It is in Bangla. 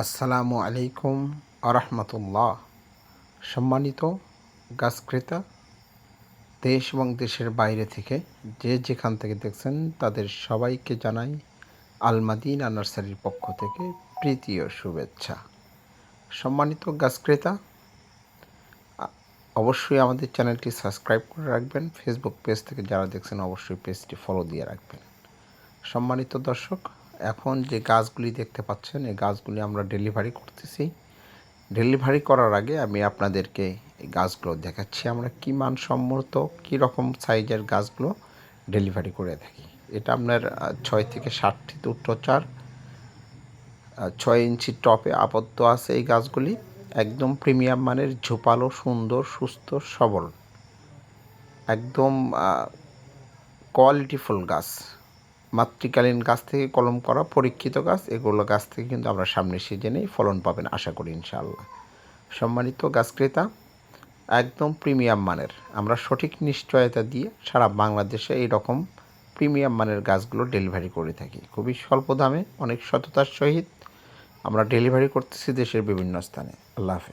আসসালামু আলাইকুম আরহামতুল্লাহ। সম্মানিত গাছ ক্রেতা, দেশ এবং দেশের বাইরে থেকে যে যেখান থেকে দেখছেন তাদের সবাইকে জানাই আলমাদিনা নার্সারির পক্ষ থেকে প্রীতি ও শুভেচ্ছা। সম্মানিত গাছ ক্রেতা, অবশ্যই আমাদের চ্যানেলটি সাবস্ক্রাইব করে রাখবেন, ফেসবুক পেজ থেকে যারা দেখছেন অবশ্যই পেজটি ফলো দিয়ে রাখবেন। সম্মানিত দর্শক এখন যে গাছগুলি দেখতে পাচ্ছেন এই গাছগুলি আমরা ডেলিভারি করতেছি। ডেলিভারি করার আগে আমি আপনাদেরকে এই গাছগুলো দেখাচ্ছি। আমরা কী মানসম্মত কী রকম সাইজের গাছগুলো ডেলিভারি করে থাকি? এটা আপনার ছয় থেকে ষাট ফিট উচ্চচার আহ, ছয় ইঞ্চি টপে আবদ্ধ আছে এই গাছগুলি। একদম প্রিমিয়াম মানের ঝোপালো সুন্দর সুস্থ সবল। একদম কোয়ালিটিফুল গাছ। মাতৃকালীন গাছ থেকে কলম করা, পরীক্ষিত গাছ, এগুলো গাছ থেকে কিন্তু আমরা সামনের সিজনেই ফলন পাবেন আশা করি ইনশাআল্লাহ। সম্মানিত গাছ ক্রেতা, একদম প্রিমিয়াম মানের, আমরা সঠিক নিশ্চয়তা দিয়ে সারা বাংলাদেশে এই রকম প্রিমিয়াম মানের গাছগুলো ডেলিভারি করে থাকি। খুবই স্বল্প দামে, অনেক সততার সহিত আমরা ডেলিভারি করতেছি দেশের বিভিন্ন স্থানে। আল্লাহ হাফেজ।